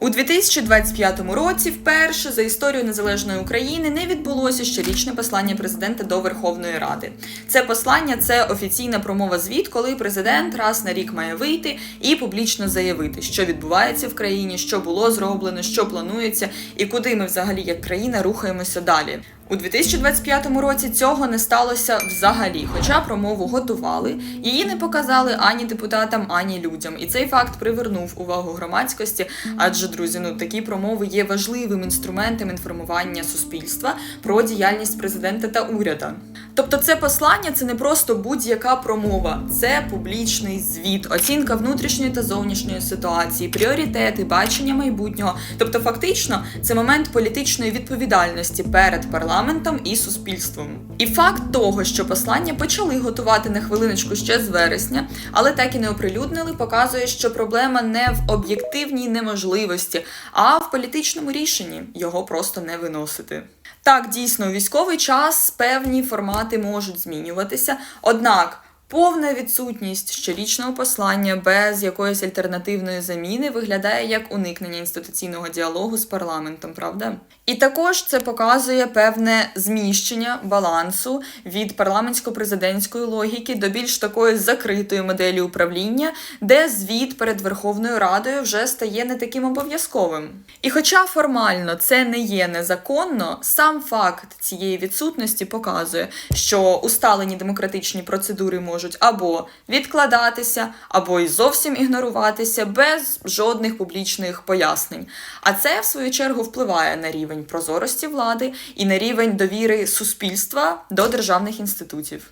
У 2025 році вперше за історію незалежної України не відбулося щорічне послання президента до Верховної Ради. Це послання це офіційна промова звіт, коли президент раз на рік має вийти і публічно заявити, що відбувається в країні, що було зроблено, що планується, і куди ми взагалі як країна рухаємося далі. У 2025 році цього не сталося взагалі. Хоча промову готували, її не показали ані депутатам, ані людям. І цей факт привернув увагу громадськості. Адже, друзі, ну такі промови є важливим інструментом інформування суспільства про діяльність президента та уряду. Тобто, це послання це не просто будь-яка промова, це публічний звіт, оцінка внутрішньої та зовнішньої ситуації, пріоритети, бачення майбутнього. Тобто, фактично, це момент політичної відповідальності перед парламентом і суспільством. І факт того, що послання почали готувати на хвилиночку ще з вересня, але так і не оприлюднили, показує, що проблема не в об'єктивній неможливості, а в політичному рішенні його просто не виносити. Так, дійсно, військовий час певні формати можуть змінюватися, однак. Повна відсутність щорічного послання без якоїсь альтернативної заміни виглядає як уникнення інституційного діалогу з парламентом, правда? І також це показує певне зміщення балансу від парламентсько-президентської логіки до більш такої закритої моделі управління, де звіт перед Верховною Радою вже стає не таким обов'язковим. І хоча формально це не є незаконно, сам факт цієї відсутності показує, що усталені демократичні процедури можуть або відкладатися, або й зовсім ігноруватися без жодних публічних пояснень. А це, в свою чергу, впливає на рівень прозорості влади і на рівень довіри суспільства до державних інститутів.